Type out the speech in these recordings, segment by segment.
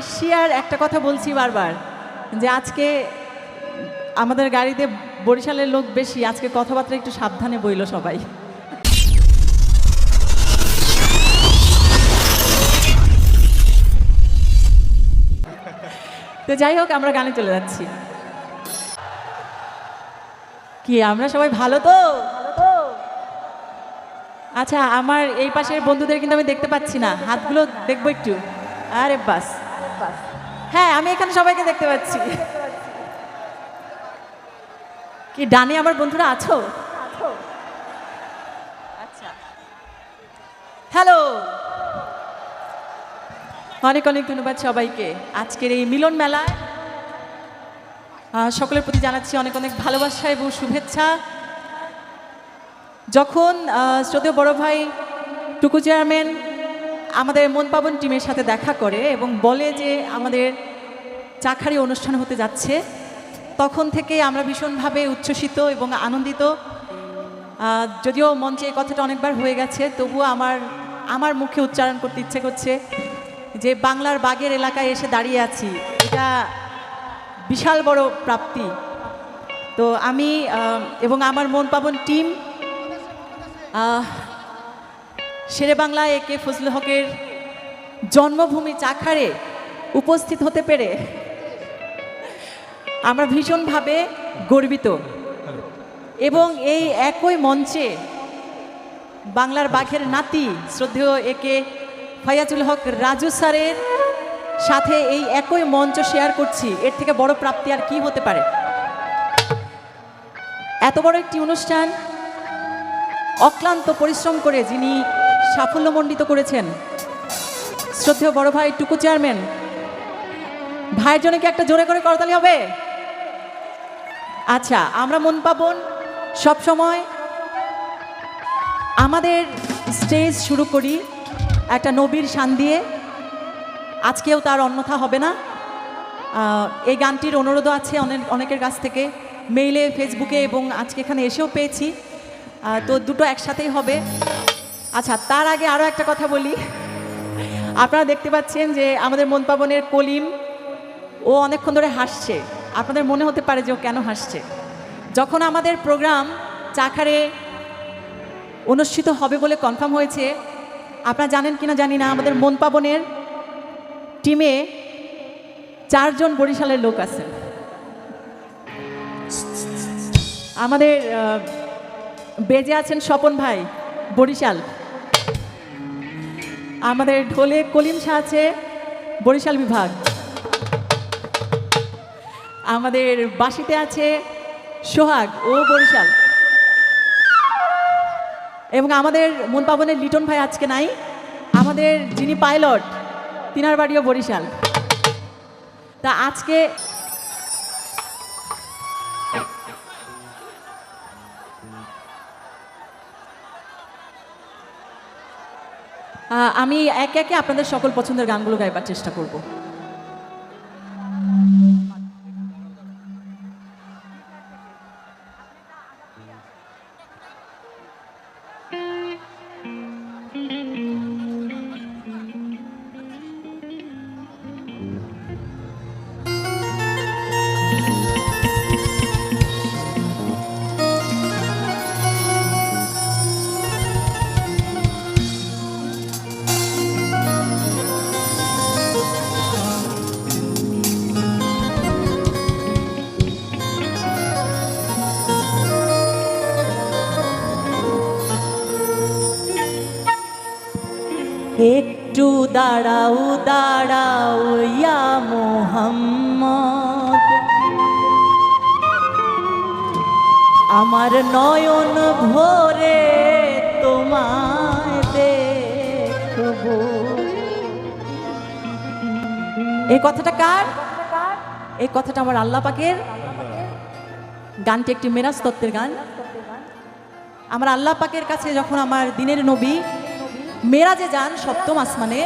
আসছি আর একটা কথা বলছি বারবার, যে আজকে আমাদের গাড়িতে বরিশালের লোক বেশি, আজকে কথাবার্তা একটু সাবধানে বইল সবাই। তো যাই হোক, আমরা গানে চলে যাচ্ছি। কি, আমরা সবাই ভালো তো? আচ্ছা আমার এই পাশের বন্ধুদের কিন্তু আমি দেখতে পাচ্ছি না। হাতগুলো দেখব একটু। আরে বাস। হ্যাঁ আমি এখানে সবাইকে দেখতে পাচ্ছি। কি ডানে আমার বন্ধুরা আছো? আচ্ছা। হ্যালো। অনেক অনেক ধন্যবাদ সবাইকে। আজকের এই মিলন মেলায় সকলের প্রতি জানাচ্ছি অনেক অনেক ভালোবাসা এবং শুভেচ্ছা। যখন শ্রদ্ধেয় বড় ভাই টুকু চেয়ারম্যান আমাদের মন পাবন টিমের সাথে দেখা করে এবং বলে যে আমাদের চাখারি অনুষ্ঠান হতে যাচ্ছে, তখন থেকে আমরা ভীষণভাবে উচ্ছ্বসিত এবং আনন্দিত। যদিও মঞ্চে এই কথাটা অনেকবার হয়ে গেছে, তবুও আমার আমার মুখে উচ্চারণ করতে ইচ্ছে করছে যে বাংলার বাগের এলাকায় এসে দাঁড়িয়ে আছি, এটা বিশাল বড় প্রাপ্তি। তো আমি এবং আমার মন পাবন টিম শেরে বাংলা একে ফজল হকের জন্মভূমি চাখারে উপস্থিত হতে পেরে আমরা ভীষণভাবে গর্বিত। এবং এই একই মঞ্চে বাংলার বাঘের নাতি শ্রদ্ধেয় একে ফয়াজুল হক রাজু স্যারের সাথে এই একই মঞ্চ শেয়ার করছি। এর থেকে বড় প্রাপ্তি আর কি হতে পারে? এত বড় একটি অনুষ্ঠান, অক্লান্ত পরিশ্রম করে যিনি সাফল্যমণ্ডিত করেছেন। শ্রদ্ধেয় বড় ভাই, টুকু চেয়ারম্যান। ভাইয়ের জন্য কি একটা জোরে করে করতালি হবে? আচ্ছা আমরা মন পাবন সবসময় আমাদের স্টেজ শুরু করি একটা নবীর শান দিয়ে। আজকেও তার অন্যথা হবে না। এই গানটির অনুরোধও আছে অনেক অনেকের কাছ থেকে। মেইলে, ফেসবুকে এবং আজকে এখানে এসেও পেয়েছি। তো দুটো একসাথেই হবে। আচ্ছা তার আগে আরও একটা কথা বলি। আপনারা দেখতে পাচ্ছেন যে আমাদের মন পাবনের কলিম, ও অনেকক্ষণ ধরে হাসছে। আপনাদের মনে হতে পারে যে ও কেন হাসছে? যখন আমাদের প্রোগ্রাম চাখারে অনুষ্ঠিত হবে বলে কনফার্ম হয়েছে, আপনারা জানেন কিনা জানি না, আমাদের মন পাবনের টিমে চারজন বরিশালের লোক আছেন। আমাদের বেজে আছেন স্বপন ভাই, বরিশাল। আমাদের ঢোলে কলিম শাহ আছে, বরিশাল বিভাগ। আমাদের বাসিতে আছে সোহাগ, ও বরিশাল। এবং আমাদের মন পাবনের লিটন ভাই আজকে নাই, আমাদের যিনি পাইলট তিনার বাড়িও বরিশাল। তা আজকে আমি একে একে আপনাদের সকল পছন্দের গানগুলো গাইবার চেষ্টা করব। একটু দাঁড়াও দাঁড়াও, ইয়া মোহাম্মদ। আমার নয়ন ভরে তোমায় দেখব। এই কথাটা কার? এই কথাটা আমার আল্লাহ পাকের? গানটি একটি মেরাজ তত্ত্বের গান। আমার আল্লাহ পাকের কাছে যখন আমার দিনের নবী মেরাজে যান সপ্তম আসমানে।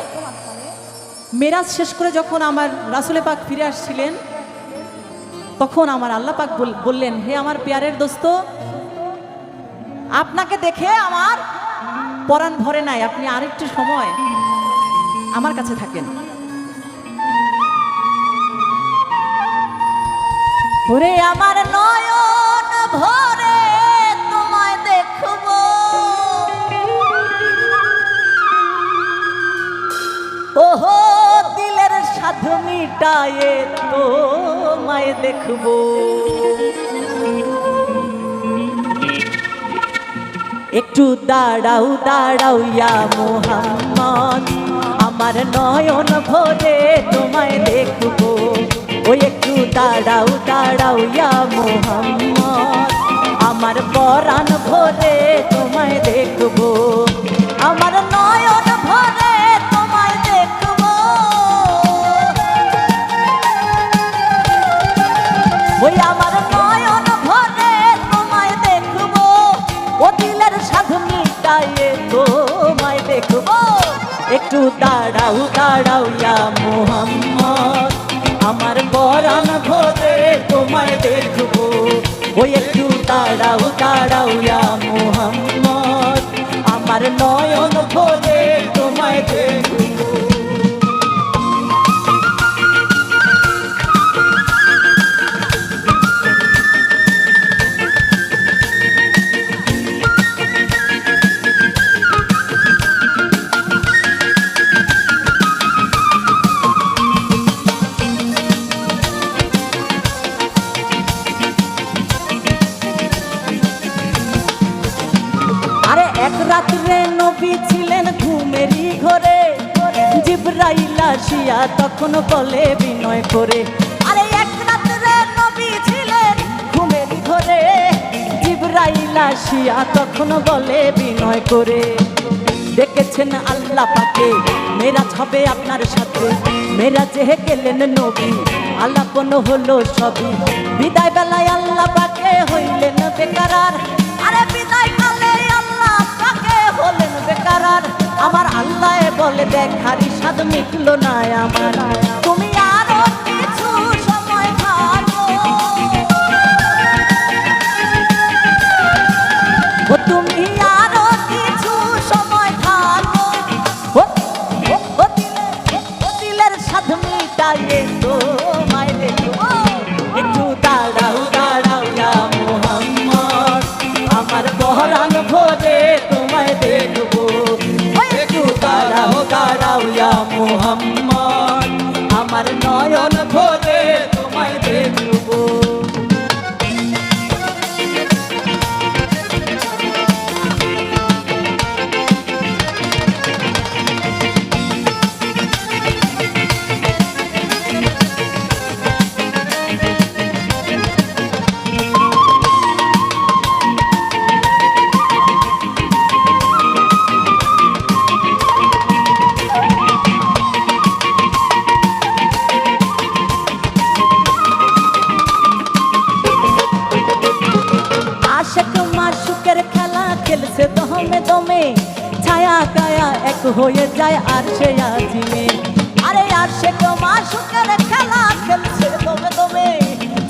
মেরাজ শেষ করে যখন আমার রাসুলে পাক ফিরে আসছিলেন, তখন আমার আল্লাহ পাক বললেন, হে আমার পেয়ারের দোস্ত, আপনাকে দেখে আমার পরাণ ভরে নাই। আপনি আরেকটু সময় আমার কাছে থাকেন। ওরে আমার নয়ন ভয় মিটায়ে তোমায় দেখব। একটু দাঁড়াও দাঁড়াও ইয়া মোহাম্মদ। আমার নয়ন ভরে তোমায় দেখব। ও একটু দাঁড়াও দাঁড়াও ইয়া মোহাম্মদ। দিলের সাধু মিটাইয়ে তোমায় দেখব। একটু দাঁড়াও দাঁড়াও ইয়া মোহাম্মদ। আমার পরাণ ভরে তোমায় দেখব। ওই একটু দাঁড়াও দাঁড়াও ইয়া মোহাম্মদ। আমার নয়ন ভরে তোমায় আসিয়া তখন বলে, বিনয় করে আরে নবী ছিলেন ঘুমেরই ঘরে। জিব্রাইল আসিয়া তখন বলে, বিনয় করে দেখেছেন আল্লাহ পাকে, মেরাজ হবে আপনার সাথে। মেরাজে গেলেন নবী, আলাপন হলো সবই। বিদায় বেলায় বলে দেখারি স্বাদ মিটলো না আমার। আমার নয়ন ভরে মাসুকের খেলা খেলছে দমে দমে। ছায়া কায়া এক হয়ে যায় আর সে আজিমে। আরে আশেক মাসুকের খেলা খেলছে দমে দমে।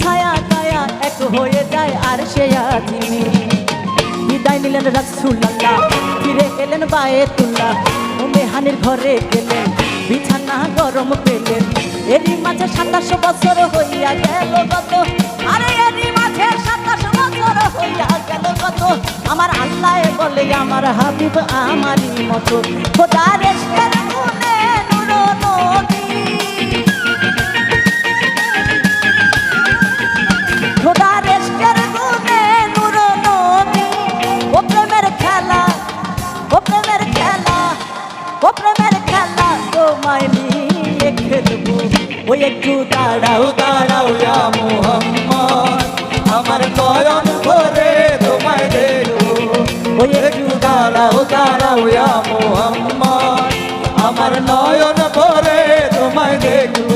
ছায়া কায়া এক হয়ে যায় আর সে আজিমে। বিদায় নিলেন রাসুল্লাহ ফিরে এলেন বায়েতুল্লাহ মেহানির ঘরে গেলেন। বিছানা গরম পেলেন। এরই মাঝে সাতাশ বছর হইয়া গেল কত। আরে কত আমার আল্লাহ বলে আমার হাবিব আমারই মতো। খোদা রেস্টের গুণে নুরো ইয়া মোহাম্মদ আমার নয়ন পরে তোমায় দেখব।